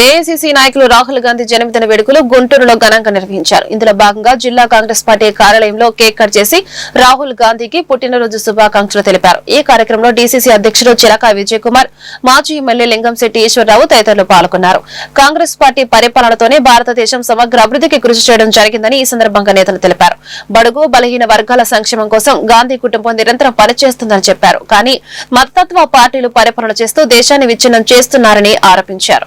AICC నాయకులు రాహుల్ గాంధీ జన్మదిన వేడుకలు గుంటూరులో ఘనంగా నిర్వహించారు. ఇందులో భాగంగా జిల్లా కాంగ్రెస్ పార్టీ కార్యాలయంలో కేక్ కట్ చేసి రాహుల్ గాంధీకి పుట్టినరోజు శుభాకాంక్షలు తెలిపారు. ఈ కార్యక్రమంలో డీసీసీ అధ్యక్షుడు చిలక విజయ్ కుమార్ మాజీ ఎమ్మెల్యే లింగంశెట్టి ఈశ్వరరావు తదితరులు పాల్గొన్నారు. కాంగ్రెస్ పార్టీ పరిపాలనతోనే భారతదేశం సమగ్ర అభివృద్ధికి కృషి చేయడం జరిగిందని ఈ సందర్భంగా నేతలు తెలిపారు. బడుగు బలహీన వర్గాల సంక్షేమం కోసం గాంధీ కుటుంబం నిరంతరం పనిచేస్తుందని చెప్పారు. కానీ మతతత్వ పార్టీలు పరిపాలన చేస్తూ దేశాన్ని విచ్ఛిన్నం చేస్తున్నారని ఆరోపించారు.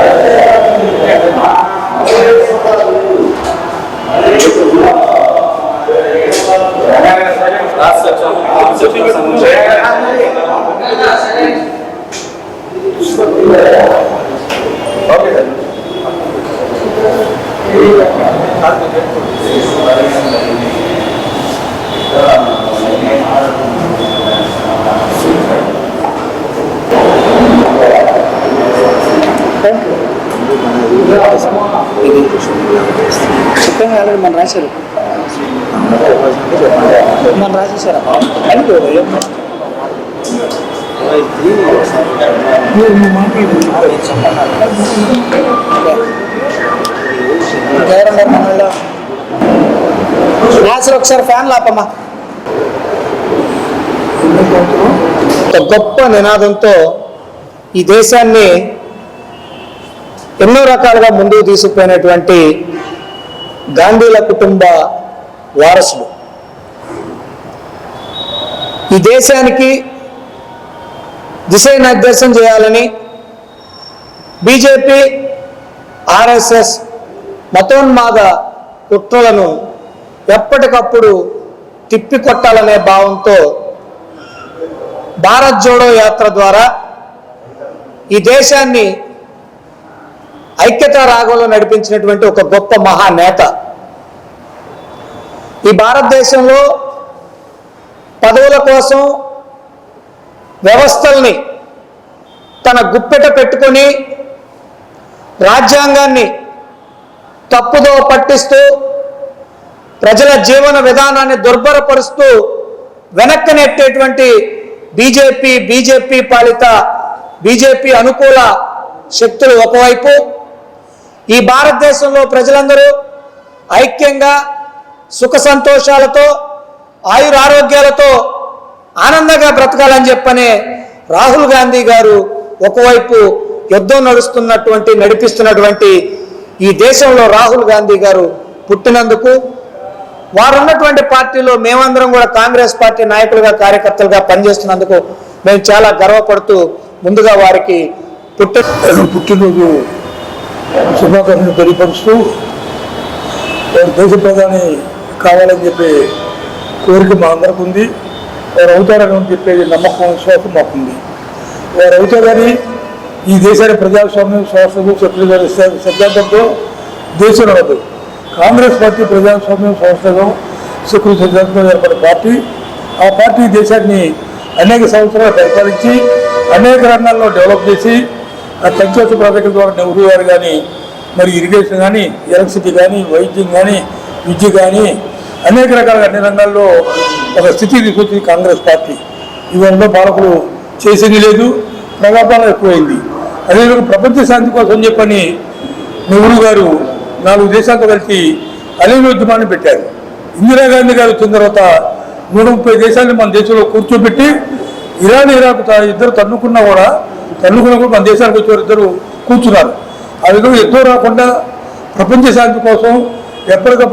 Terima kasih. yang ada di? మన ఎవరున్నారు రాశారు ఒకసారి ఫ్యాన్ లాపమ్మా ఒక గొప్ప నినాదంతో ఈ దేశాన్ని ఎన్నో రకాలుగా ముందుకు తీసుకుపోయినటువంటి గాంధీల కుటుంబ వారసుడు ఈ దేశానికి దిశానిర్దేశం చేయాలని బీజేపీ ఆర్ఎస్ఎస్ మతోన్మాద కుట్రలను ఎప్పటికప్పుడు తిప్పికొట్టాలనే భావంతో భారత్ జోడో యాత్ర ద్వారా ఈ దేశాన్ని ఐక్యతా రాగంలో నడిపించినటువంటి ఒక గొప్ప మహానేత. ఈ భారతదేశంలో పదవుల కోసం వ్యవస్థల్ని తన గుప్పెట పెట్టుకొని రాజ్యాంగాన్ని తప్పుదో పట్టిస్తూ ప్రజల జీవన విధానాన్ని దుర్భరపరుస్తూ వెనక్కి నెట్టేటువంటి బీజేపీ బీజేపీ పాలిత బీజేపీ అనుకూల శక్తులు ఒకవైపు ఈ భారతదేశంలో ప్రజలందరూ ఐక్యంగా సుఖ సంతోషాలతో ఆయురారోగ్యాలతో ఆనందంగా బ్రతకాలని చెప్పనే రాహుల్ గాంధీ గారు ఒకవైపు యుద్ధం నడుస్తున్నటువంటి నడిపిస్తున్నటువంటి ఈ దేశంలో రాహుల్ గాంధీ గారు పుట్టినందుకు వారు ఉన్నటువంటి పార్టీలో మేమందరం కూడా కాంగ్రెస్ పార్టీ నాయకులుగా కార్యకర్తలుగా పనిచేస్తున్నందుకు మేము చాలా గర్వపడుతూ ముందుగా వారికి పుట్టి పుట్టినరోజు శుభాకాంక్షలు తెలియపరుస్తూ దేశ ప్రధాని కావాలని చెప్పి కోరిక మా అందరికి ఉంది. వారు అవుతారని చెప్పేది నమ్మకం విశ్వాసం మాకుంది వారు అవుతారని ఈ దేశాన్ని ప్రజాస్వామ్యం సంస్థలు సెక్రటరీ సిద్ధాంతంతో దేశం నడదు కాంగ్రెస్ పార్టీ ప్రజాస్వామ్యం సంస్థలు సెక్రటరీ సిద్ధాంతంతో ఏర్పడిన పార్టీ. ఆ పార్టీ దేశాన్ని అనేక సంవత్సరాలు పరిపాలించి అనేక రంగాల్లో డెవలప్ చేసి ఆ సంక్షేమ ప్రాజెక్టుల ద్వారా నెహ్రూ గారు కానీ మరి ఇరిగేషన్ కానీ ఎలక్ట్రిసిటీ కానీ వైద్యం కానీ విద్య కానీ అనేక రకాల అన్ని రంగాల్లో ఒక స్థితి తీసుకొచ్చింది కాంగ్రెస్ పార్టీ. ఇవన్నీ పాలకులు చేసింది లేదు ప్రలాపాలు ఎక్కువైంది. అదేవిధంగా ప్రపంచ శాంతి కోసం చెప్పని నెహ్రూ గారు నాలుగు దేశాలతో కలిసి అలీల ఉద్యమాన్ని పెట్టారు. ఇందిరాగాంధీ గారు వచ్చిన తర్వాత నూట ముప్పై దేశాలను మన దేశంలో కూర్చోబెట్టి ఇరాన్ ఇరాక్ ఇద్దరు తన్నుకున్నా కూడా తన్నుకున్నా కూడా మన దేశానికి వచ్చేవారు ఇద్దరు కూర్చున్నారు. ఆ విధంగా యుద్ధం రాకుండా ప్రపంచ శాంతి కోసం ఎప్పటికప్పుడు